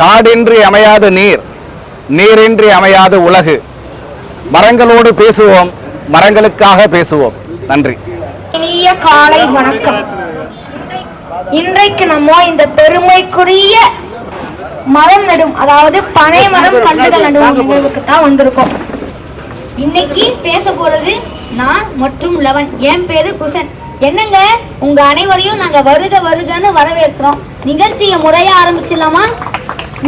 காடின்றி அமையாது நீர் நீரின்றி அமையாது உலகு. மரங்களோடு பேசுவோம் மரங்களுக்காக பேசுவோம். நன்றி. இனிய காலை வணக்கம். இன்றைக்கு நம்ம இந்த பெருமைக்குரிய மரம் நடும் அதாவது பனை மரம் கண்டுகள் நடும் நிகழ்வுக்கு தான் வந்திருக்கோம். இன்னைக்கு பேச போறது நான் மற்றும் லவன். என் பேரு குசன். என்னங்க? உங்க அனைவரையும் நாங்க வருக வருகன்னு வரவேற்கிறோம். நிகழ்ச்சியை முறையா ஆரம்பிச்சிடலாமா?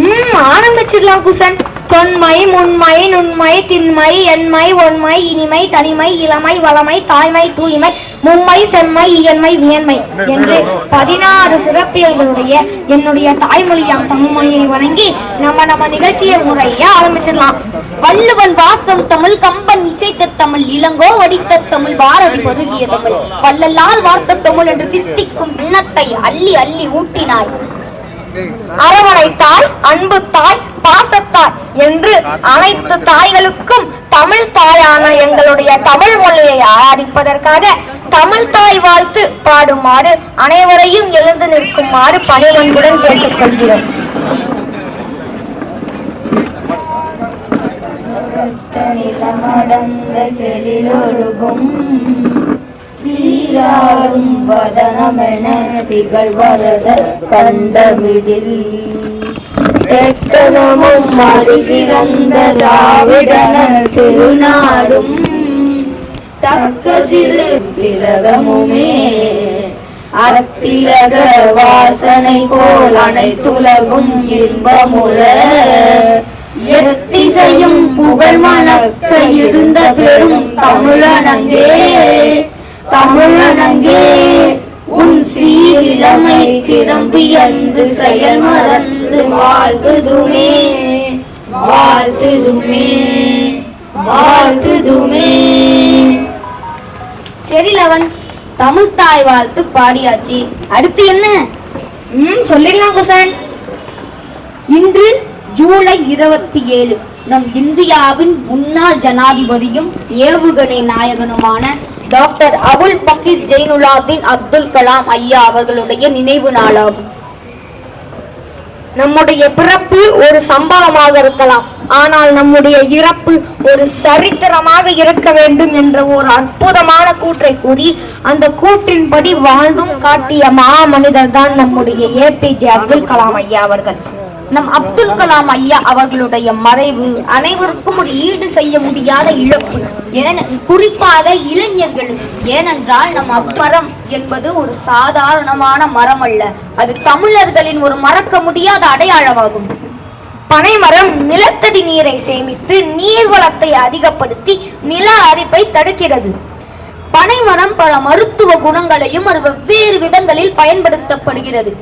ம் ஆரம்பிச்சிடலாம் குசன். தொன்மை முன்மை நுண்மை திண்மை எண்மை ஒன்மை இனிமை தனிமை இளமை வளமை தாய்மை தூய்மை மும்மை செம்மை இயன்மை வியன்மை என்று பதினாறு சிறப்பியல்களுடைய என்னுடைய தாய்மொழியாம் தமிழ் மொழியை வணங்கி நம்ம நம்ம நிகழ்ச்சியை முறையா ஆரம்பிச்சிடலாம். வள்ளுவன் வாசம் தமிழ் கம்பன் இசைத்த தமிழ் இளங்கோ வடித்த தமிழ் பாரதி பருகிய தமிழ் வள்ளலால் வார்த்த தமிழ் என்று தித்திக்கும் எண்ணத்தை அள்ளி அள்ளி ஊட்டினாய். அரவணை தாய் அன்பு தாய் பாசத்தாய் என்று அனைத்து தாய்களுக்கும் தமிழ் தாயான எங்களுடைய தமிழ் மொழியை ஆராதிப்பதற்காக தமிழ் தாய் வாழ்த்து பாடுமாறு அனைவரையும் எழுந்து நிற்குமாறு பணிவன்புடன் கேட்டுக்கொள்கிறோம். நிலமடந்த கெழிலொழுகும் யாரும் வதனமென திகழ்வரத கண்டமிதில். எத்தனமும் மடி சிறந்த திராவிடன திருநாடும். தக்க சிறு திலகமுமே. அத்திலக வாசனை போல் அனைத்துலகும் இன்பமுற எத்திசையும் புகழ் மணக்க இருந்த பெரும் தமிழனங்கே தமிழனங்கே உன் சீரிழமை திரும்பியந்து செயல் மறந்து வாழ்த்துதுமே. வாழ்த்துதுமே. வாழ்த்துதுமே. சரி லவன் தமிழ் தாய் வாழ்த்து பாடியாச்சு. அடுத்து என்ன? ம் சொல்லிடலாம் குசன். இன்று ஜூலை இருபத்தி ஏழு நம் இந்தியாவின் முன்னாள் ஜனாதிபதியும் ஏவுகணை நாயகனுமான டாக்டர் அபுல் பக்கீர் ஜெயினுலாதீன் அப்துல் கலாம் ஐயா அவர்களுடைய நினைவு நாளாகும். நம்முடைய பிறப்பு ஒரு சம்பவமாக இருக்கலாம். ஆனால் நம்முடைய இறப்பு ஒரு சரித்திரமாக இருக்க வேண்டும் என்ற ஒரு அற்புதமான கூற்றை கூறி அந்த கூற்றின்படி வாழ்ந்தும் காட்டிய மாமனிதர் தான் நம்முடைய ஏபிஜே அப்துல் கலாம் ஐயா அவர்கள். நம் அப்துல் கலாம் ஐயா அவர்களுடைய மறைவு அனைவருக்கும் ஒரு ஈடு செய்ய முடியாத இழப்பு. ஏன குறிப்பாக இளைஞர்களுக்கு. ஏனென்றால் நம் அப்பரம் என்பது ஒரு சாதாரணமான மரம் அல்ல அது தமிழர்களின் ஒரு மறக்க முடியாத அடையாளமாகும். பனைமரம் நிலத்தடி நீரை சேமித்து நீர்வளத்தை அதிகப்படுத்தி நில அரிப்பை தடுக்கிறது. பனைமரம் பல மருத்துவ குணங்களையும் அது வெவ்வேறு விதங்களில் பயன்படுத்தப்படுகிறது.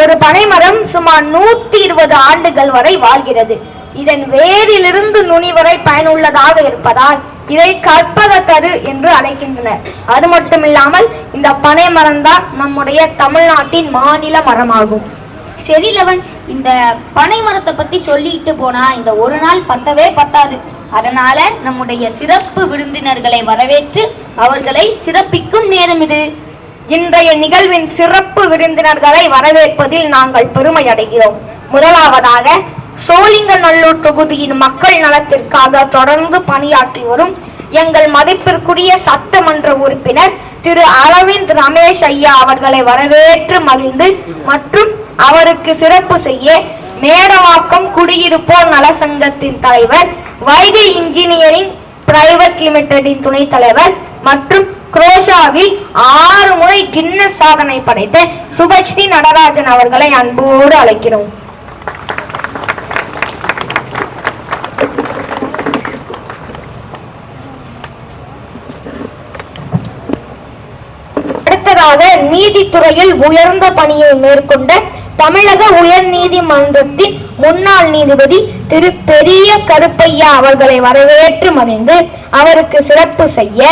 ஒரு பனைமரம் சுமார் நூத்தி இருபது ஆண்டுகள் வரை வாழ்கிறது. இதன் வேரிலிருந்து நுனி வரை பயனுள்ளதாக இருப்பதால் இதை கற்பகத்தரு என்று அழைக்கின்றனர். அது மட்டுமில்லாமல் இந்த பனைமரம் தான் நம்முடைய தமிழ்நாட்டின் மாநில மரமாகும். சரி லவன் இந்த பனை மரத்தை பத்தி சொல்லிட்டு போனா இந்த ஒரு நாள் பத்தவே பத்தாது. அதனால நம்முடைய சிறப்பு விருந்தினர்களை வரவேற்று அவர்களை சிறப்பிக்கும் நேரம் இது. இன்றைய நிகழ்வின் சிறப்பு விருந்தினர்களை வரவேற்பதில் நாங்கள் பெருமை அடைகிறோம். முதலாவதாக சோழிங்கநல்லூர் தொகுதியின் மக்கள் நலத்திற்காக தொடர்ந்து பணியாற்றி வரும் எங்கள் மதிப்பிற்குரிய சட்டமன்ற உறுப்பினர் திரு அரவிந்த் ரமேஷ் ஐயா அவர்களை வரவேற்று மகிழ்ந்து மற்றும் அவருக்கு சிறப்பு செய்ய மேடவாக்கம் குடியிருப்போர் நல சங்கத்தின் தலைவர் வைகை இன்ஜினியரிங் பிரைவேட் லிமிடெடின் துணைத் தலைவர் மற்றும் குரோஷாவில் ஆறு முறை கின்னஸ் சாதனை படைத்த சுபஸ்ரீ நடராஜன் அவர்களை அன்போடு அழைக்கிறோம். அடுத்ததாக நீதித்துறையில் உயர்ந்த பணியை மேற்கொண்ட தமிழக உயர் நீதிமன்றத்தின் முன்னாள் நீதிபதி திரு பெரிய கருப்பையா அவர்களை வரவேற்று மகிழ்ந்து அவருக்கு சிறப்பு செய்ய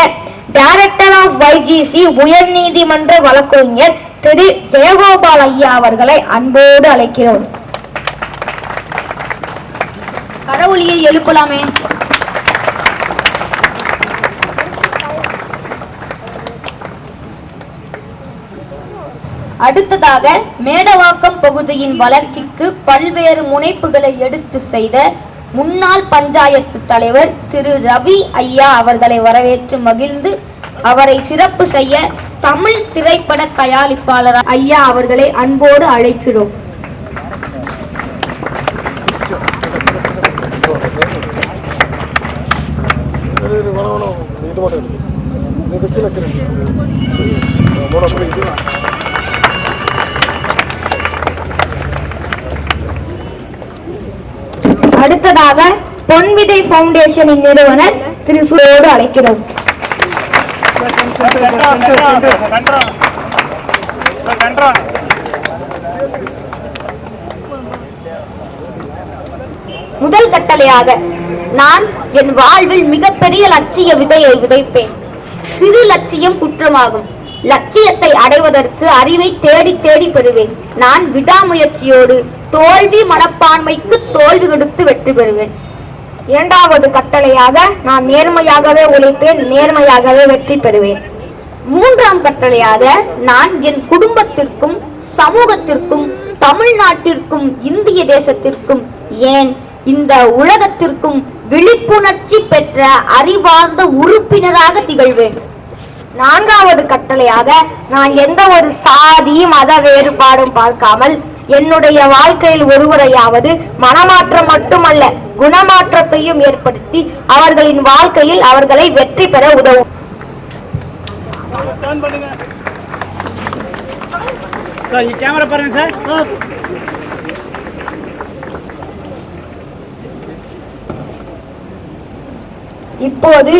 டைரக்டர் ஆஃப் வைஜிசி உயர் நீதிமன்ற வழக்கறிஞர் திரு. ஜெயகோபால் ஐயா அவர்களை அன்போடு அழைக்கிறோம். கடவுளியை எழுப்பலாமே. அடுத்ததாக மேடவாக்கம் பகுதியின் வளர்ச்சிக்கு பல்வேறு முனைப்புகளை எடுத்து செய்த முன்னாள் பஞ்சாயத்து தலைவர் திரு ரவி ஐயா அவர்களை வரவேற்று மகிழ்ந்து அவரை சிறப்பு செய்ய தமிழ் திரைப்பட தயாரிப்பாளர் ஐயா அவர்களை அன்போடு அழைக்கிறோம். இது மட்டும் அடுத்ததாக பொன்விதை பவுண்டேஷனின் நிறுவனர் திரு சுரோடு அழைக்கிறோம். முதல் கட்டளையாக நான் என் வாழ்வில் மிகப்பெரிய லட்சிய விதையை விதைப்பேன். சிறு லட்சியம் குற்றமாகும். லட்சியத்தை அடைவதற்கு அறிவை தேடி தேடி பெறுவேன். நான் விடாமுயற்சியோடு தோல்வி மனப்பான்மைக்கு தோல்வி கொடுத்து வெற்றி பெறுவேன். இரண்டாவது கட்டளையாக நான் நேர்மையாகவே உழைப்பேன் நேர்மையாகவே வெற்றி பெறுவேன். மூன்றாம் கட்டளையாக நான் என் குடும்பத்திற்கும் சமூகத்திற்கும் தமிழ்நாட்டிற்கும் இந்திய தேசத்திற்கும் ஏன் இந்த உலகத்திற்கும் விழிப்புணர்ச்சி பெற்ற அறிவார்ந்த உறுப்பினராக திகழ்வேன். நான்காவது கட்டளையாக நான் எந்த ஒரு சாதி மத வேறுபாடும் பார்க்காமல் என்னுடைய வாழ்க்கையில் ஒருவரையாவது மனமாற்றம் மட்டுமல்ல குணமாற்றத்தையும் ஏற்படுத்தி அவர்களின் வாழ்க்கையில் அவர்களை வெற்றி பெற உதவும். சார் இங்கே கேமரா பாருங்க சார் இப்போது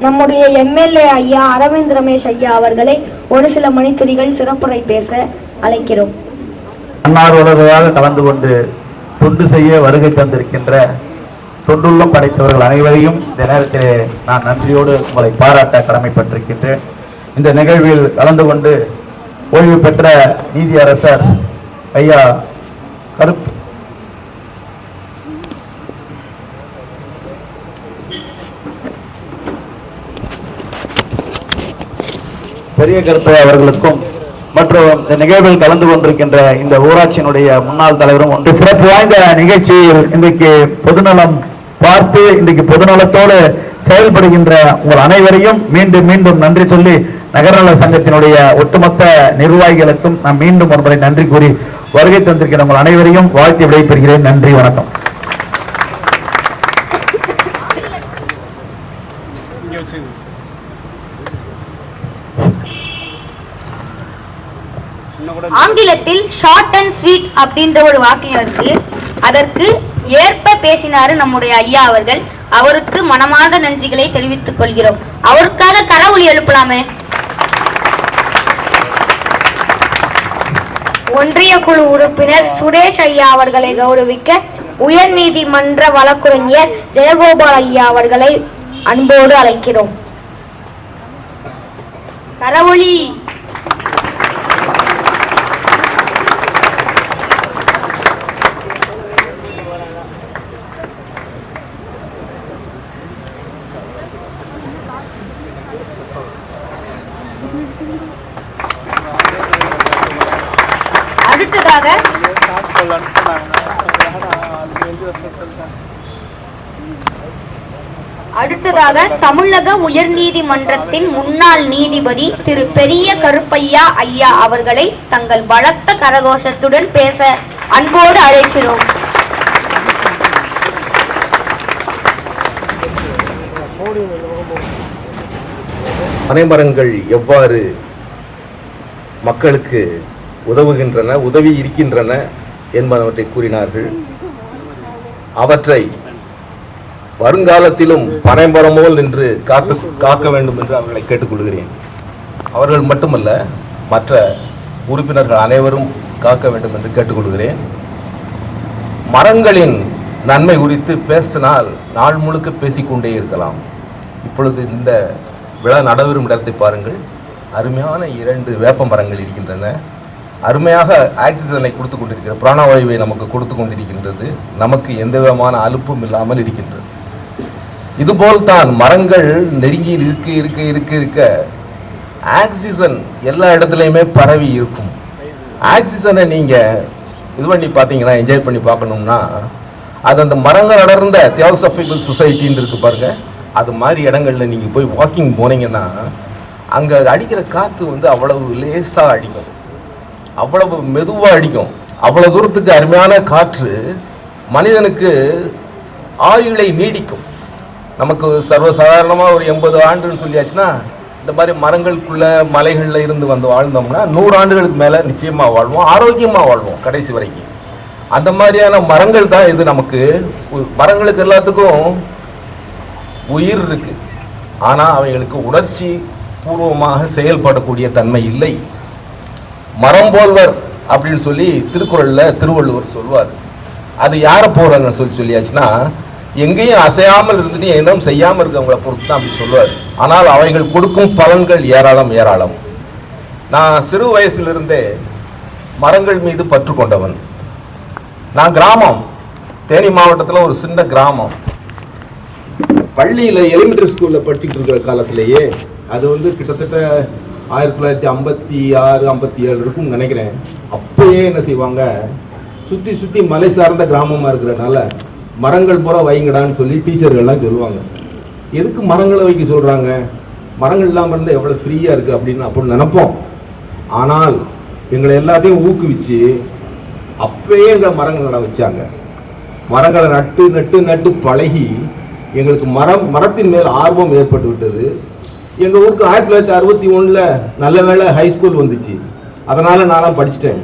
நம்முடைய எம்எல்ஏ ஐயா அரவிந்த் ரமேஷ் ஐயா அவர்களை ஒரு சில மணித்துளிகள் சிறப்புரை பேச அழைக்கிறோம். தன்னார்வலர்களாக கலந்து கொண்டு தொண்டு செய்ய வருகை தந்திருக்கின்ற தொண்டுள்ளம் படைத்தவர்கள் அனைவரையும் இந்த நேரத்திலே நான் நன்றியோடு உங்களை பாராட்ட கடமைப்பட்டிருக்கின்றேன். இந்த நிகழ்வில் கலந்து கொண்டு ஓய்வு பெற்ற நீதியரசர் ஐயா கருப்பு பெரிய கருப்பை அவர்களுக்கும் மற்றும் இந்த நிகழ்வில் கலந்து கொண்டிருக்கின்ற இந்த ஊராட்சியினுடைய முன்னாள் தலைவரும் ஒன்று. சிறப்பு வாய்ந்த நிகழ்ச்சியில் இன்றைக்கு பொதுநலம் பார்த்து இன்றைக்கு பொதுநலத்தோடு செயல்படுகின்ற உங்கள் அனைவரையும் மீண்டும் மீண்டும் நன்றி சொல்லி நகர்நல சங்கத்தினுடைய ஒட்டுமொத்த நிர்வாகிகளுக்கும் நான் மீண்டும் ஒருமுறை நன்றி கூறி வருகை தந்திருக்கிற உங்கள் அனைவரையும் வாழ்த்து விடைபெறுகிறேன். நன்றி வணக்கம் இங்கே வச்சுங்க இன்னும் கூட ஆங்கிலத்தில் ஷார்ட் அண்ட் ஸ்வீட் அப்படின்ற ஒரு வாக்கியம் இருக்கு. அதற்கு ஏற்ப பேசினாரு நம்முடைய ஐயா அவர்கள். அவருக்கு மனமார்ந்த நன்றிகளை தெரிவித்துக் கொள்கிறோம். அவருக்காக கரவொலி எழுப்பலாமே. ஒன்றிய குழு உறுப்பினர் சுரேஷ் ஐயா அவர்களை கௌரவிக்க உயர்நீதிமன்ற வழக்குரைஞர் ஜெயகோபால் ஐயா அவர்களை அன்போடு அழைக்கிறோம். கரவொலி. அடுத்ததாக அடுத்ததாக தமிழக உயர்நீதிமன்றத்தின் முன்னாள் நீதிபதி திரு பெரிய கருப்பையா ஐயா அவர்களை தங்கள் பலத்த கரகோஷத்துடன் பேச அன்போடு அழைக்கிறோம். பனைமரங்கள் எவ்வாறு மக்களுக்கு உதவுகின்றன உதவி இருக்கின்றன என்பனவற்றை கூறினார்கள். அவற்றை வருங்காலத்திலும் பனைமரம் போல் நின்று காத்து காக்க வேண்டும் என்று அவர்களை கேட்டுக்கொள்கிறேன். அவர்கள் மட்டுமல்ல மற்ற உறுப்பினர்கள் அனைவரும் காக்க வேண்டும் என்று கேட்டுக்கொள்கிறேன். மரங்களின் நன்மை குறித்து பேசினால் நாள் முழுக்க பேசிக்கொண்டே இருக்கலாம். இப்பொழுது இந்த விழா நடைபெறும் இடத்தை பாருங்கள். அருமையான இரண்டு வேப்ப மரங்கள் இருக்கின்றன. அருமையாக ஆக்சிஜனை கொடுத்து கொண்டிருக்கிற பிராணவாயுவை நமக்கு கொடுத்து கொண்டிருக்கின்றது. நமக்கு எந்த விதமான அலுப்பும் இல்லாமல் இருக்கின்றது. இதுபோல் தான் மரங்கள் நெருங்கி இருக்க இருக்க இருக்க இருக்க ஆக்சிஜன் எல்லா இடத்துலையுமே பரவி இருக்கும். ஆக்சிஜனை நீங்கள் இது பண்ணி பார்த்தீங்கன்னா என்ஜாய் பண்ணி பார்க்கணும்னா அது அந்த மரங்கள் அடர்ந்த தியோசபிக்கல் சொசைட்டின்னு இருக்கு பாருங்கள் அது மாதிரி இடங்களில் நீங்கள் போய் வாக்கிங் போனீங்கன்னா அங்கே அடிக்கிற காற்று வந்து அவ்வளவு லேசாக அடிக்கும். அவ்வளவு மெதுவாக அடிக்கும். அவ்வளோ தூரத்துக்கு அருமையான காற்று மனிதனுக்கு ஆயுளை நீடிக்கும். நமக்கு சர்வசாதாரணமாக ஒரு எண்பது ஆண்டுன்னு சொல்லியாச்சுன்னா இந்த மாதிரி மரங்களுக்குள்ள மலைகளில் இருந்து வந்து வாழ்ந்தோம்னா நூறு ஆண்டுகளுக்கு மேலே நிச்சயமாக வாழ்வோம் ஆரோக்கியமாக வாழ்வோம் கடைசி வரைக்கும். அந்த மாதிரியான மரங்கள் தான் இது நமக்கு. மரங்களுக்கு எல்லாத்துக்கும் உயிர் இருக்கு. ஆனால் அவைகளுக்கு உணர்ச்சி பூர்வமாக செயல்படக்கூடிய தன்மை இல்லை. மரம் போல்வர் அப்படின்னு சொல்லி திருக்குறளில் திருவள்ளுவர் சொல்வார். அது யாரை போறாங்கன்னு சொல்லி சொல்லியாச்சுன்னா எங்கேயும் அசையாமல் இருந்துட்டு எதுவும் செய்யாமல் இருக்கவங்கள பொறுத்து தான் அப்படி சொல்லுவார் ஆனால் அவைகள் கொடுக்கும் பலன்கள் ஏராளம் ஏராளம். நான் சிறு வயசிலிருந்தே மரங்கள் மீது பற்று கொண்டவன். நான் கிராமம் தேனி மாவட்டத்தில் ஒரு சின்ன கிராமம். பள்ளியில் எலிமெண்ட்ரி ஸ்கூலில் படிச்சுட்டு இருக்கிற காலத்திலேயே அது வந்து கிட்டத்தட்ட ஆயிரத்தி தொள்ளாயிரத்தி ஐம்பத்தி ஆறு ஐம்பத்தி ஏழு இருக்கும்னு நினைக்கிறேன். அப்போயே என்ன செய்வாங்க? சுற்றி சுற்றி மலை சார்ந்த கிராமமாக இருக்கிறனால மரங்கள் பூரா வைங்கடான்னு சொல்லி டீச்சர்கள்லாம் சொல்லுவாங்க. எதுக்கு மரங்களை வைக்க சொல்கிறாங்க மரங்கள் இல்லாமல் இருந்தால் எவ்வளோ ஃப்ரீயாக இருக்குது அப்படின்னு அப்படின்னு நினைப்போம். ஆனால் எங்களை எல்லாத்தையும் ஊக்குவிச்சு அப்பயே எங்களை மரங்கள் நட வச்சாங்க. மரங்களை நட்டு நட்டு நட்டு பழகி எங்களுக்கு மரம் மரத்தின் மேல் ஆர்வம் ஏற்பட்டு விட்டது. எங்கள் ஊருக்கு ஆயிரத்தி தொள்ளாயிரத்தி அறுபத்தி ஒன்றில் நல்ல வேலை ஹை ஸ்கூல் வந்துச்சு. அதனால் நானும் படிச்சிட்டேன்.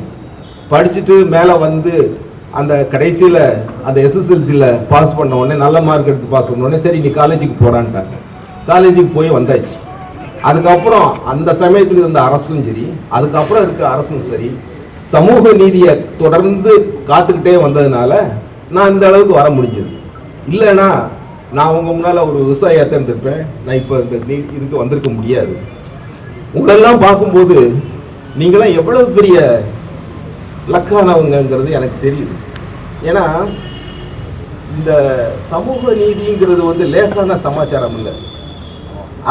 படிச்சுட்டு மேலே வந்து அந்த கடைசியில் அந்த எஸ்எஸ்எல்சியில் பாஸ் பண்ண உடனே நல்ல மார்க் எடுத்து பாஸ் பண்ண உடனே சரி நீ காலேஜுக்கு போடான்ட்டாங்க காலேஜுக்கு போய் வந்தாச்சு. அதுக்கப்புறம் அந்த சமயத்தில் இருந்த அரசும் சரி அதுக்கப்புறம் இருக்க அரசும் சரி சமூக நீதியை தொடர்ந்து காத்துக்கிட்டே வந்ததுனால நான் இந்த அளவுக்கு வர முடிஞ்சது. இல்லைன்னா நான் உங்க முன்னால் ஒரு விவசாயியாக தான் இருந்திருப்பேன். நான் இப்போ இந்த நீ இதுக்கு வந்திருக்க முடியாது. உங்களெல்லாம் பார்க்கும்போது நீங்களாம் எவ்வளவு பெரிய லக்கானவங்கங்கிறது எனக்கு தெரியுது. ஏன்னா இந்த சமூக நீதிங்கிறது வந்து லேசான சமாச்சாரம் இல்லை.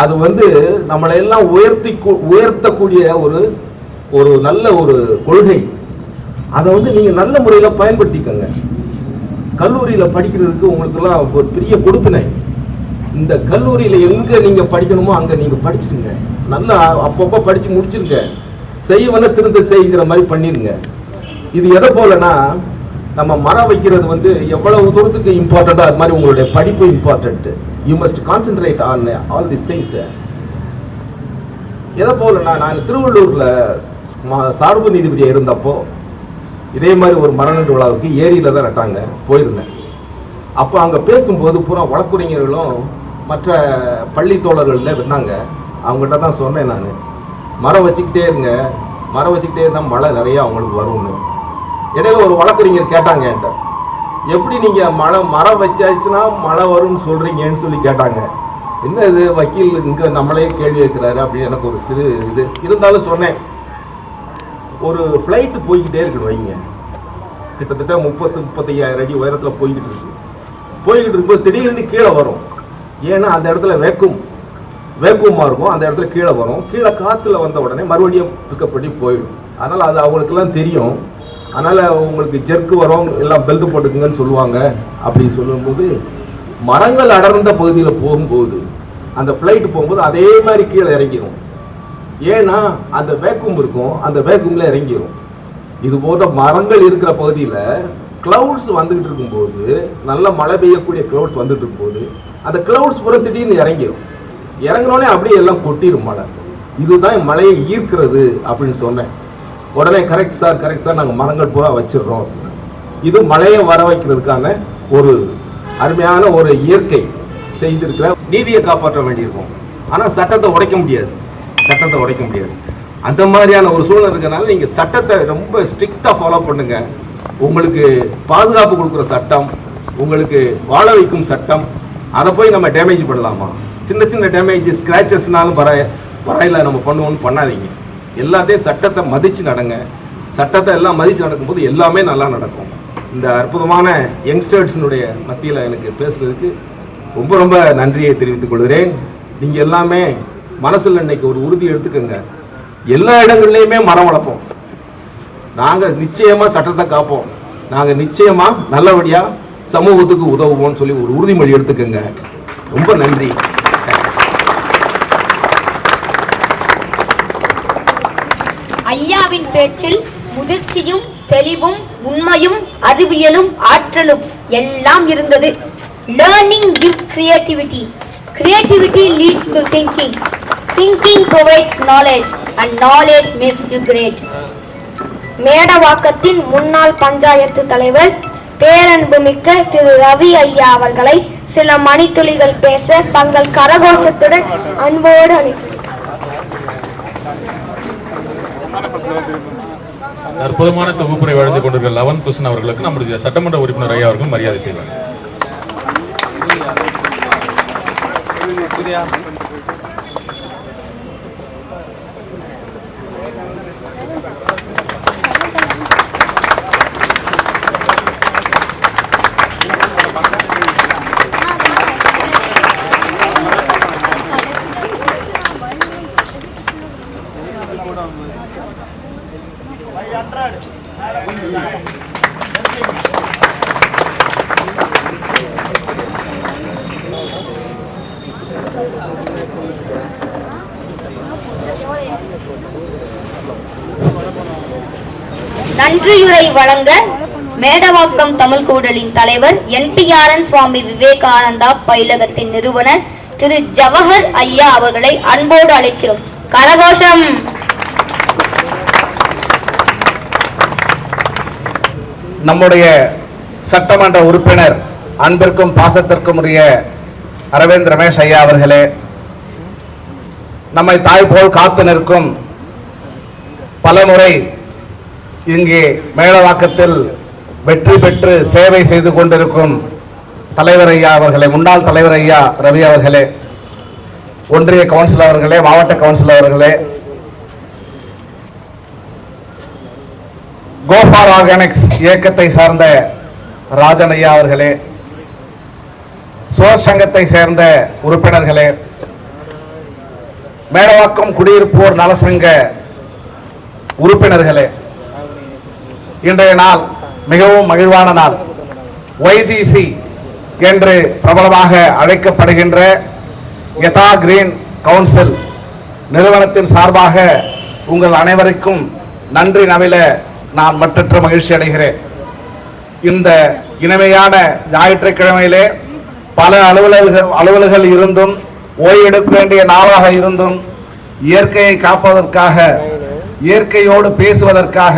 அது வந்து நம்மளை எல்லாம் உயர்த்தி உயர்த்தக்கூடிய ஒரு ஒரு நல்ல ஒரு கொள்கை. அதை வந்து நீங்கள் நல்ல முறையில் பயன்படுத்திக்கோங்க. கல்லூரியில் படிக்கிறதுக்கு உங்களுக்கெல்லாம் ஒரு பெரிய கொடுப்பினை. இந்த கல்லூரியில் எங்கே நீங்கள் படிக்கணுமோ அங்கே நீங்கள் படிச்சுடுங்க. நல்லா அப்பப்போ படித்து முடிச்சிருங்க. செய்வன திருந்த செய்கிற மாதிரி பண்ணிடுங்க. இது எதை போலனா நம்ம மரம் வைக்கிறது வந்து எவ்வளவு தூரத்துக்கு இம்பார்ட்டண்ட்டாக அது மாதிரி உங்களுடைய படிப்பு important you must concentrate on all this things எதை போலனா நான் திருவள்ளூரில் சார்பு நீதிபதியாக இருந்தப்போ இதே மாதிரி ஒரு மரநடு விழாவுக்கு ஏரியில தான் நட்டாங்க போயிருந்தேன். அப்போ அங்கே பேசும்போது பூரா வழக்குரைஞர்களும் மற்ற பள்ளி தோழர்கள்ல இருந்தாங்க. அவங்ககிட்ட தான் சொன்னேன் நான். மரம் வச்சுக்கிட்டே இருங்க மரம் வச்சுக்கிட்டே இருந்தால் மழை நிறையா அவங்களுக்கு வரும்னு. இடையில ஒரு வழக்கறிஞர் கேட்டாங்க என்கிட்ட. எப்படி நீங்கள் மழை மரம் வச்சாச்சுன்னா மழை வரும்னு சொல்கிறீங்கன்னு சொல்லி கேட்டாங்க. என்ன இது வக்கீல் இங்கே நம்மளே கேள்வி வைக்கிறாரு அப்படின்னு எனக்கு ஒரு சிறு இது. இருந்தாலும் சொன்னேன். ஒரு ஃப்ளைட்டு போய்கிட்டே இருக்கணும் வைங்க. கிட்டத்தட்ட முப்பத்து முப்பத்தையாயிரம் அடி உயரத்தில் போய்கிட்டு இருக்கு. போய்கிட்டு இருக்கும்போது திடீர்னு கீழே வரும். ஏன்னா அந்த இடத்துல வேக்கும் வேக்குவமாக இருக்கும். அந்த இடத்துல கீழே வரும். கீழே காற்றுல வந்த உடனே மறுபடியும் பிக்கப் பண்ணி போயிடும். அதனால் அது அவங்களுக்கெல்லாம் தெரியும். அதனால் உங்களுக்கு ஜெர்க்கு வரும் எல்லாம் பெல்ட் போட்டுக்குங்கன்னு சொல்லுவாங்க. அப்படின்னு சொல்லும்போது மரங்கள் அடர்ந்த பகுதியில் போகும்போது அந்த ஃப்ளைட்டு போகும்போது அதே மாதிரி கீழே இறங்கிடும் ஏன்னா அந்த வேக்கும் இருக்கும் அந்த வேக்கும்ல இறங்கிடும் இது போன்ற மரங்கள் இருக்கிற பகுதியில் க்ளவுட்ஸ் வந்துகிட்டு இருக்கும்போது நல்ல மழை பெய்யக்கூடிய க்ளவுட்ஸ் வந்துட்டு இருக்கும்போது அந்த க்ளவுட்ஸ் பூரா திடீர்னு இறங்கிடும் இறங்கினோடனே அப்படியே எல்லாம் கொட்டிடும் மழை. இதுதான் மழையை ஈர்க்கிறது அப்படின்னு சொன்னேன். உடனே கரெக்ட் சார் கரெக்ட் சார் நாங்கள் மரங்கள் பூரா வச்சிடுறோம். இது மழையை வர வைக்கிறதுக்கான ஒரு அருமையான ஒரு இயற்கை செய்திருக்கிற நீதியை காப்பாற்ற வேண்டியிருக்கும். ஆனால் சட்டத்தை உடைக்க முடியாது. சட்டத்தை உடைக்க முடியாது. அந்த மாதிரியான ஒரு சூழ்நிலை இருக்கனால நீங்கள் சட்டத்தை ரொம்ப ஸ்ட்ரிக்டாக ஃபாலோ பண்ணுங்க. உங்களுக்கு பாதுகாப்பு கொடுக்குற சட்டம் உங்களுக்கு வாழ வைக்கும் சட்டம் அதை போய் நம்ம டேமேஜ் பண்ணலாமா? சின்ன சின்ன டேமேஜ் ஸ்க்ராச்சஸ்னாலும் பர பரவாயில்ல நம்ம பண்ணுவோம்னு பண்ணாதீங்க. எல்லாத்தையும் சட்டத்தை மதித்து நடங்க. சட்டத்தை எல்லாம் மதித்து நடக்கும்போது எல்லாமே நல்லா நடக்கும். இந்த அற்புதமான யங்ஸ்டர்ஸினுடைய மத்தியில் எனக்கு பேசுகிறதுக்கு ரொம்ப ரொம்ப நன்றியை தெரிவித்துக் கொள்கிறேன். நீங்கள் எல்லாமே மனசில் இன்னைக்கு ஒரு உறுதி எடுத்துக்கோங்க. எல்லா இடங்கள்லையுமே மரம் வளர்ப்போம். நாங்கள் நிச்சயமா சட்டத்தை காப்போம். நாங்கள் நிச்சயமா நல்லபடியா சமூகத்துக்கு உதவுவோம்னு சொல்லி ஒரு உறுதிமொழி எடுத்துக்கோங்க. ரொம்ப நன்றி. ஐயாவின் பேச்சில் முதிர்ச்சியும் தெளிவும் உண்மையும் அறிவியலும் ஆற்றலும் எல்லாம் இருந்தது. Learning gives creativity creativity leads to thinking thinking provides knowledge and knowledge makes you great. மேடவாக்கத்தின் முன்னாள் பஞ்சாயத்து தலைவர் பேரன்புமிக்க திரு ரவி ஐயா அவர்களை சில மணித்துளிகள் பேச தங்கள் கரகோஷத்துடன் அன்போடு அழைக்கிறேன். அற்புதமான தொகுப்புரை வழங்கிக் கொண்டிருக்கிற லவன் குசன் அவர்களுக்கு நம்முடைய சட்டமன்ற உறுப்பினர் ஐயா அவர்கள் மரியாதை செய்வார். நன்றியுரை வழங்க மேடவாக்கம் தமிழ் கூடலின் தலைவர் என்பிஆர்என் சுவாமி விவேகானந்தா பயிலகத்தின் நிறுவனர் திரு ஜவஹர் ஐயா அவர்களை அன்போடு அழைக்கிறோம். கரகோஷம். நம்முடைய சட்டமன்ற உறுப்பினர் அன்பிற்கும் பாசத்திற்கும் உரிய அரவிந்த் ரமேஷ் ஐயா அவர்களே நம்மை தாய் போல் காத்து நிற்கும் பலமுறை இங்கே மேலவாக்கத்தில் வெற்றி பெற்று சேவை செய்து கொண்டிருக்கும் தலைவர் ஐயா அவர்களே முன்னாள் தலைவர் ஐயா ரவி அவர்களே ஒன்றிய கவுன்சில் அவர்களே மாவட்ட கவுன்சில் அவர்களே கோபார் ஆர்கானிக்ஸ் இயக்கத்தை சார்ந்த ராஜன் ஐயா அவர்களே சுவர் சங்கத்தை சேர்ந்த உறுப்பினர்களே மேடவாக்கம் குடியிருப்போர் நலசங்க உறுப்பினர்களே இன்றைய நாள் மிகவும் மகிழ்வான நாள். ஒய்ஜிசி என்று பிரபலமாக அழைக்கப்படுகின்ற யதா கிரீன் கவுன்சில் நிறுவனத்தின் சார்பாக உங்கள் அனைவருக்கும் நன்றி நவில நான் மற்றற்ற மகிழ்ச்சி அடைகிறேன். இந்த இனிமையான ஞாயிற்றுக்கிழமையிலே பல அலுவலர்கள் அலுவல்கள் இருந்தும் ஓய்வெடுக்க வேண்டிய நாளாக இருந்தும் இயற்கையை காப்பதற்காக இயற்கையோடு பேசுவதற்காக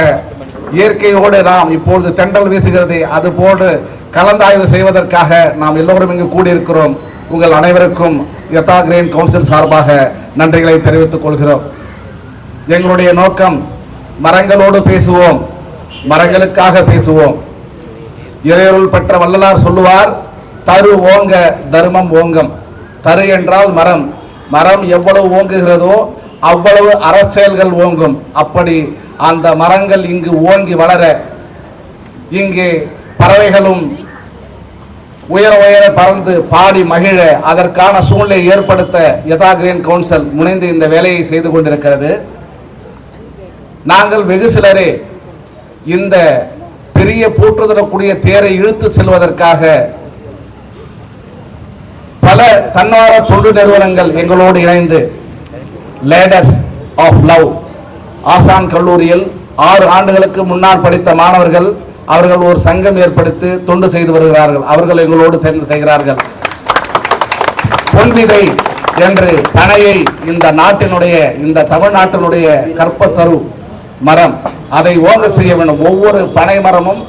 இயற்கையோடு நாம் இப்பொழுது தெண்டல் வீசுகிறது அது போன்று கலந்தாய்வு செய்வதற்காக நாம் எல்லோரும் இங்கு கூடியிருக்கிறோம். உங்கள் அனைவருக்கும் யதா கிரீன் கவுன்சில் சார்பாக நன்றிகளை தெரிவித்துக் கொள்கிறோம். எங்களுடைய நோக்கம் மரங்களோடு பேசுவோம் மரங்களுக்காக பேசுவோம். இறையருள் பெற்ற வள்ளலார் சொல்லுவார் தரு ஓங்க தர்மம் ஓங்கம். தரு என்றால் மரம். மரம் எவ்வளவு ஓங்குகிறதோ அவ்வளவு அரசியல்கள் ஓங்கும். அப்படி அந்த மரங்கள் இங்கு ஓங்கி வளர இங்கே பறவைகளும் உயர உயர பறந்து பாடி மகிழ அதற்கான சூழ்நிலை ஏற்படுத்த யதா கிரீன் கவுன்சில் முனைந்து இந்த வேலையை செய்து கொண்டிருக்கிறது. நாங்கள் வெகு சிலரே இந்த பெரிய பூற்றுதலக்கூடிய தேரை இழுத்து செல்வதற்காக பல தன்னார தொண்டு நிறுவனங்கள் எங்களோடு இணைந்து லேடர்ஸ் ஆஃப் லவ் ஆசான் கல்லூரியில் ஆறு ஆண்டுகளுக்கு முன்னால் படித்த மாணவர்கள் அவர்கள் ஒரு சங்கம் ஏற்படுத்தி தொண்டு செய்து வருகிறார்கள். அவர்கள் எங்களோடு சேர்ந்து செய்கிறார்கள். பொன்விதை என்று பனையை இந்த நாட்டினுடைய இந்த தமிழ்நாட்டினுடைய கற்பத்தரு மரம். அதை ஓங்க செய்ய வேண்டும். ஒவ்வொரு பனை மரமும்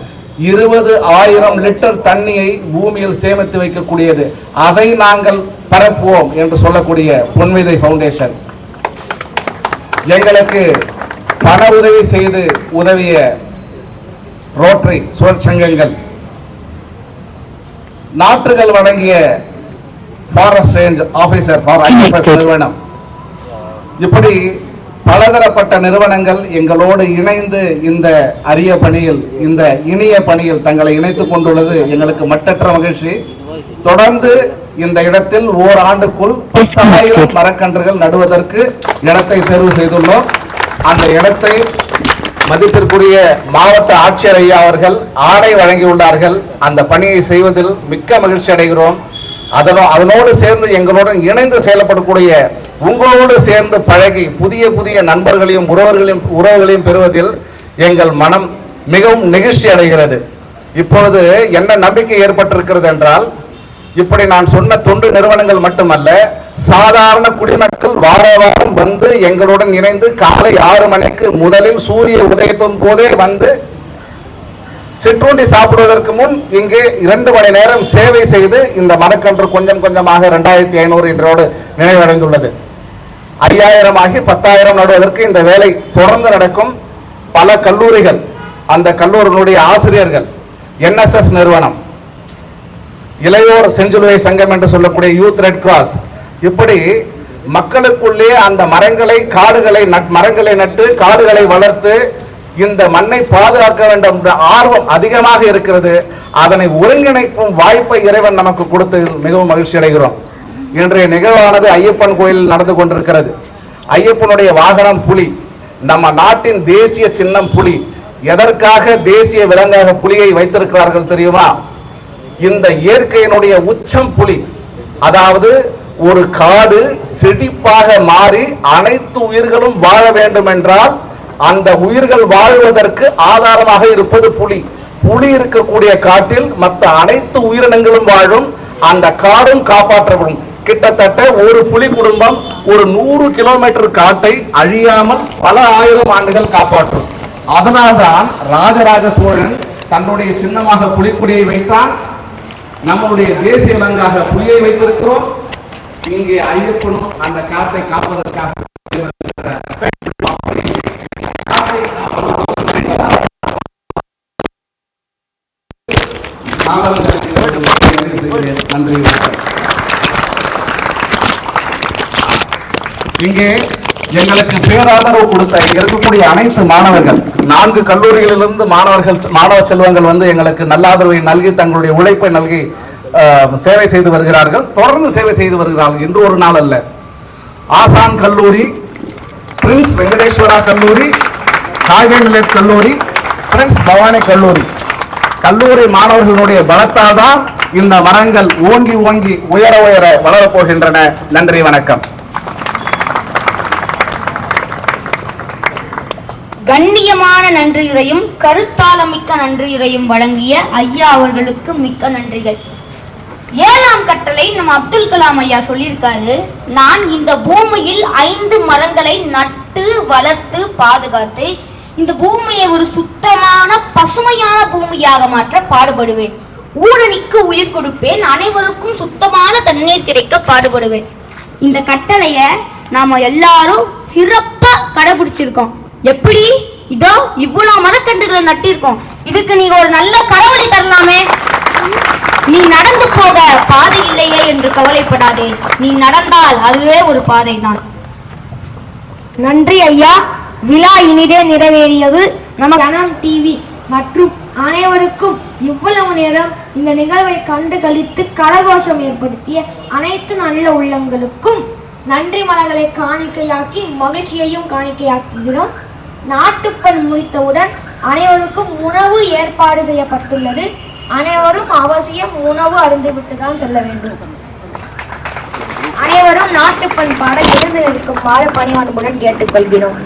இருபது ஆயிரம் லிட்டர் தண்ணியை பூமியில் சேமித்து வைக்கக்கூடியது. அதை நாங்கள் பரப்புவோம் என்று சொல்லக்கூடிய பொன்விதை ஃபவுண்டேஷன். எங்களுக்கு பண உதவி செய்து உதவிய ரோட்டரி சுழற்சங்கங்கள் நாற்றுகள் வழங்கிய forest range officer for IFS நிறுவனம். இப்படி பலதரப்பட்ட நிறுவனங்கள் எங்களோடு இணைந்து இந்த அரிய பணியில் இந்த இனிய பணியில் தங்களை இணைத்துக் கொண்டுள்ளது எங்களுக்கு மட்டற்ற மகிழ்ச்சி. தொடர்ந்து இந்த இடத்தில் ஓர் ஆண்டுக்குள் பத்தாயிரம் மரக்கன்றுகள் நடுவதற்கு இடத்தை தேர்வு செய்துள்ளோம். அந்த இடத்தை மதிப்பிற்குரிய மாவட்ட ஆட்சியர் ஐயா அவர்கள் ஆணை வழங்கியுள்ளார்கள். அந்த பணியை செய்வதில் மிக்க மகிழ்ச்சி அடைகிறோம். அதனோ அதனோடு சேர்ந்து எங்களுடன் இணைந்து செயல்படக்கூடிய உங்களோடு சேர்ந்து பழகி புதிய புதிய நண்பர்களையும் உறவுகளையும் உறவுகளையும் பெறுவதில் எங்கள் மனம் மிகவும் நெகிழ்ச்சி அடைகிறது. இப்பொழுது என்ன நம்பிக்கை ஏற்பட்டிருக்கிறது என்றால் இப்படி நான் சொன்ன தொண்டு நிறுவனங்கள் மட்டுமல்ல சாதாரண குடிமக்கள் வார வாரம் வந்து எங்களுடன் இணைந்து காலை ஆறு மணிக்கு முதலில் சூரிய உதயத்தின் போதே வந்து சிற்றுண்டி சாப்பிடுவதற்கு முன் இங்கே இரண்டு மணி நேரம் சேவை செய்து இந்த மரக்கன்று கொஞ்சம் கொஞ்சமாக இரண்டாயிரத்தி ஐநூறு என்றோடு நினைவடைந்துள்ளது ஐயாயிரம் ஆகி பத்தாயிரம் நடுவதற்கு இந்த வேலை தொடர்ந்து நடக்கும். பல கல்லூரிகள் அந்த கல்லூரிகளுடைய ஆசிரியர்கள் என்எஸ்எஸ் நிறுவனம் இளையோர் செஞ்சிலுவை சங்கம் என்று சொல்லக்கூடிய யூத் ரெட் கிராஸ் இப்படி மக்களுக்குள்ளே அந்த மரங்களை காடுகளை நட் மரங்களை நட்டு காடுகளை வளர்த்து இந்த மண்ணை பாதுகாக்க வேண்டும் என்ற ஆர்வம் அதிகமாக இருக்கிறது. அதனை ஒருங்கிணைக்கும் வாய்ப்பை இறைவன் நமக்கு கொடுத்து மிகவும் மகிழ்ச்சி அடைகிறோம். இன்றைய நிகழ்வானது ஐயப்பன் கோயில் நடந்து கொண்டிருக்கிறது. ஐயப்பனுடைய வாகனம் புலி. நம்ம நாட்டின் தேசிய சின்னம் புலி. எதற்காக தேசிய விலங்காக புலியை வைத்திருக்கிறார்கள் தெரியுமா? இந்த இயற்கையினுடைய உச்சம் புலி. அதாவது ஒரு காடு செழிப்பாக மாறி அனைத்து உயிர்களும் வாழ வேண்டும் என்றால் அந்த உயிர்கள் வாழ்வதற்கு ஆதாரமாக இருப்பது புலி. புலி இருக்கக்கூடிய காட்டில் மற்ற அனைத்து உயிரினங்களும் வாழும். அந்த காடும் காப்பாற்றப்படும். கிட்டத்தட்ட ஒரு புலி குடும்பம் ஒரு நூறு கிலோமீட்டர் காட்டை அழியாமல் பல ஆயிரம் ஆண்டுகள் காப்பாற்றும். அதனால்தான் ராஜராஜ சோழன் தன்னுடைய சின்னமாக புலிக்குடியை வைத்தான். நம்முடைய தேசிய விலங்காக புலியை வைத்திருக்கிறோம். இங்கே ஐயப்பனும் அந்த காட்டை காப்பதற்காக நன்றி இங்கே எங்களுக்கு பேராதரவு கொடுத்த இருக்கக்கூடிய அனைத்து மாணவர்கள் நான்கு கல்லூரிகளிலிருந்து மாணவர்கள் மாணவ செல்வங்கள் வந்து எங்களுக்கு நல்லாதரவை நல்கி தங்களுடைய உழைப்பை நல்கி சேவை செய்து வருகிறார்கள். தொடர்ந்து சேவை செய்து வருகிறார்கள். இன்று ஒரு நாள் அல்ல. ஆசான் கல்லூரி பிரின்ஸ் வெங்கடேஸ்வரா கல்லூரி காய்கறி கல்லூரி பிரின்ஸ் பவானி கல்லூரி. கல்லூரி மாணவர்களுடைய பலத்தால் தான் இந்த மரங்கள் ஓங்கி ஓங்கி உயர உயர வளரப் போகின்றன. நன்றி வணக்கம். கண்ணியமான நன்றியுரையும் கருத்தாளமிக்க நன்றியுரையும் வழங்கிய ஐயா அவர்களுக்கு மிக்க நன்றிகள். ஏழாம் கட்டளை நம்ம அப்துல் கலாம் ஐயா சொல்லியிருக்காரு நான் இந்த பூமியில் ஐந்து மரங்களை நட்டு வளர்த்து பாதுகாத்து இந்த பூமியை ஒரு சுத்தமான பசுமையான பூமியாக மாற்ற பாடுபடுவேன். ஊழலுக்கு உயிர் கொடுப்பேன் அனைவருக்கும் சுத்தமான தண்ணீர் கிடைக்க பாடுபடுவேன். இந்த கட்டளைய நாம எல்லாரும் சிறப்பா கடைபிடிச்சிருக்கோம். எப்படி? இதோ இவ்வளவு மரக்கன்றுகளை நட்டிருக்கோம். இதுக்கு நீங்க ஒரு நல்ல கடவுளை தரலாம். நீ நடந்து போக பாதை இல்லையே என்று கவலைப்படாதே. நீ நடந்தால் அதுவே ஒரு பாதை தான் நன்றி ஐயா. விழா இனிதே நிறைவேறியது. நமக்கு டிவி மற்றும் அனைவருக்கும் இவ்வளவு நேரம் இந்த நிகழ்வை கண்டு கழித்து கரகோஷம் ஏற்படுத்திய அனைத்து நல்ல உள்ளங்களுக்கும் நன்றி மலர்களை காணிக்கையாக்கி மகிழ்ச்சியையும் காணிக்கையாக்குகிறோம். நாட்டுப்பண் முடித்தவுடன் அனைவருக்கும் உணவு ஏற்பாடு செய்யப்பட்டுள்ளது. அனைவரும் அவசியம் உணவு அருந்துவிட்டு தான் செல்ல வேண்டும். அனைவரும் நாட்டு பண்பாட இருந்து பாட பணிவான்புடன் கேட்டுக்கொள்கிறோம்.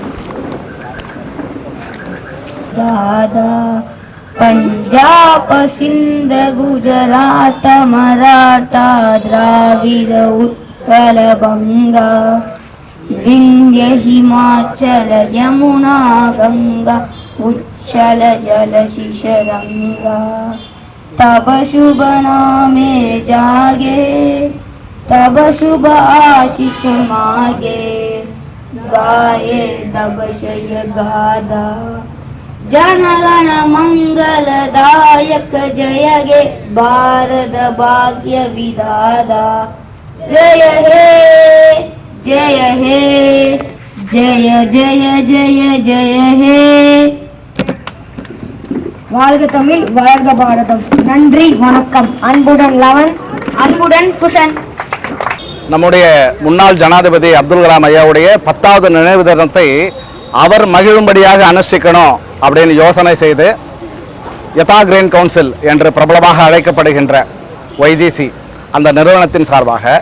பஞ்சாப சிந்த குஜராத்த மராட்டா திராவிட உத்கல பங்கா. விங்க ஹிமாச்சல யமுனா கங்கா. உச்சல ஜல சிஷரங்கா. तब शुभ नामे जागे, तब शुभ आशीष मागे। गाये तब शय गादा, जनगण मंगलदायक जय गे भारत भाग्य विदादा जय हे जय हे, जय जय जय जय, हे। வாழ்க தமிழ் வளர்க பாரதம். நன்றி வணக்கம். அன்புடன் லவன் அன்புடன் குசன். நம்முடைய முன்னாள் ஜனாதிபதி அப்துல் கலாம் ஐயாவுடைய பத்தாவது நினைவு தினத்தை அவர் மகிழும்படியாக அனுஷ்டிக்கணும் அப்படின்னு யோசனை செய்து யதா கிரீன் கவுன்சில் என்று பிரபலமாக அழைக்கப்படுகின்ற ஒய்ஜிசி அந்த நிறுவனத்தின் சார்பாக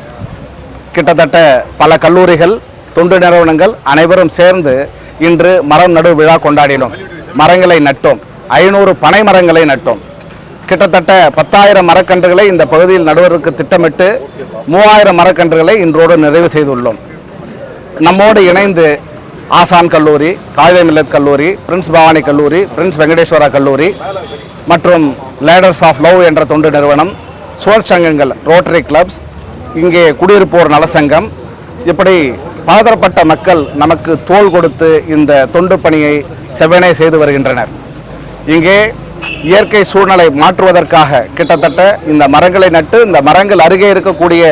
கிட்டத்தட்ட பல கல்லூரிகள் தொண்டு நிறுவனங்கள் அனைவரும் சேர்ந்து இன்று மரம் நடு விழா கொண்டாடினோம். மரங்களை நட்டோம். ஐநூறு பனை மரங்களை நட்டோம். கிட்டத்தட்ட பத்தாயிரம் மரக்கன்றுகளை இந்த பகுதியில் நடுவதற்கு திட்டமிட்டு மூவாயிரம் மரக்கன்றுகளை இன்றோடு நிறைவு செய்துள்ளோம். நம்மோடு இணைந்து ஆசான் கல்லூரி காகித மில்லத் கல்லூரி பிரின்ஸ் பவானி கல்லூரி பிரின்ஸ் வெங்கடேஸ்வரா கல்லூரி மற்றும் லேடர்ஸ் ஆஃப் லவ் என்ற தொண்டு நிறுவனம் சுவர் சங்கங்கள் ரோட்டரி கிளப்ஸ் இங்கே குடியிருப்போர் நலசங்கம் இப்படி பலதரப்பட்ட மக்கள் நமக்கு தோள் கொடுத்து இந்த தொண்டு பணியை செவ்வனே செய்து வருகின்றனர். இங்கே இயற்கை சூழ்நிலை மாற்றுவதற்காக கிட்டத்தட்ட இந்த மரங்களை நட்டு இந்த மரங்கள் அருகே இருக்கக்கூடிய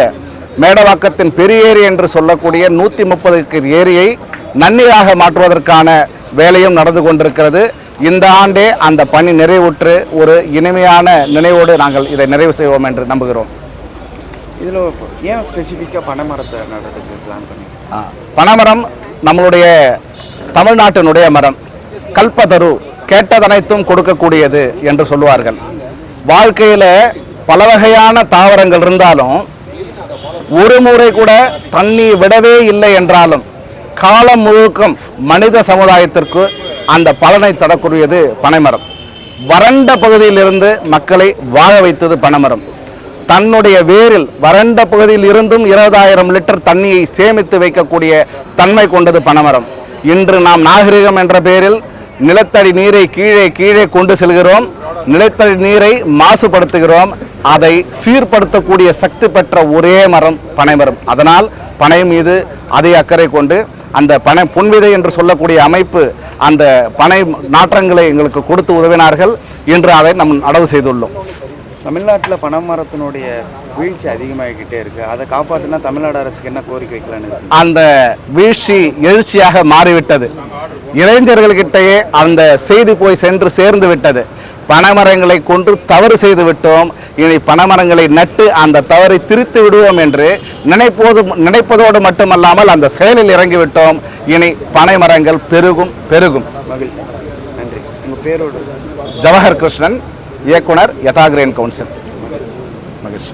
மேடவாக்கத்தின் பெரிய ஏரி என்று சொல்லக்கூடிய நூற்றி முப்பது ஏரியை நன்னீராக மாற்றுவதற்கான வேலையும் நடந்து கொண்டிருக்கிறது. இந்த ஆண்டே அந்த பணி நிறைவுற்று ஒரு இனிமையான நினைவோடு நாங்கள் இதை நிறைவு செய்வோம் என்று நம்புகிறோம். இதில் ஏன் ஸ்பெசிஃபிக்காக பனை மரத்தை நடுறதுக்கு பிளான் பண்ணி பனைமரம் நம்மளுடைய தமிழ்நாட்டினுடைய மரம். கல்பதரு கேட்டதனைத்தும் கொடுக்கக்கூடியது என்று சொல்லுவார்கள். வாழ்க்கையில் பல வகையான தாவரங்கள் இருந்தாலும் ஒரு முறை கூட தண்ணி விடவே இல்லை என்றாலும் காலம் முழுக்கும் மனித சமுதாயத்திற்கு அந்த பலனை தரக்கூடியது பனைமரம். வறண்ட பகுதியிலிருந்து மக்களை வாழ வைத்தது பனைமரம். தன்னுடைய வேரில் வறண்ட பகுதியில் இருந்தும் இருபதாயிரம் லிட்டர் தண்ணியை சேமித்து வைக்கக்கூடிய தன்மை கொண்டது பனைமரம். இன்று நாம் நாகரிகம் என்ற பெயரில் நிலத்தடி நீரை கீழே கீழே கொண்டு செல்கிறோம். நிலத்தடி நீரை மாசுபடுத்துகிறோம். அதை சீர்படுத்தக்கூடிய சக்தி பெற்ற ஒரே மரம் பனைமரம். அதனால் பனை மீது அதிக அக்கறை கொண்டு அந்த பனை புன்விதை என்று சொல்லக்கூடிய அமைப்பு அந்த பனை நாற்றங்களை எங்களுக்கு கொடுத்து உதவினார்கள். என்று அதை நம் நடவு செய்துள்ளோம். தமிழ்நாட்டில் பனை மரத்தினுடைய வீழ்ச்சி அதிகமாகிக்கிட்டே இருக்கு. அதை காப்பாற்றினா தமிழ்நாடு அரசுக்கு என்ன கோரிக்கை வைக்கலான்னு? அந்த வீழ்ச்சி எழுச்சியாக மாறிவிட்டது. இளைஞர்கள்கிட்டயே அந்த செய்தி போய் சென்று சேர்ந்து விட்டது. பனைமரங்களை கொண்டு தவறு செய்து விட்டோம். இனி பனைமரங்களை நட்டு அந்த தவறை திருத்தி விடுவோம் என்று நினைப்போது நினைப்பதோடு மட்டுமல்லாமல் அந்த செயலில் இறங்கிவிட்டோம் இனி பனைமரங்கள் பெருகும் பெருகும். நன்றி. உங்கள் பேரோடு? ஜவஹர் கிருஷ்ணன். இயக்குனர் யதாகிரேன் கவுன்சில். மகிழ்ச்சி.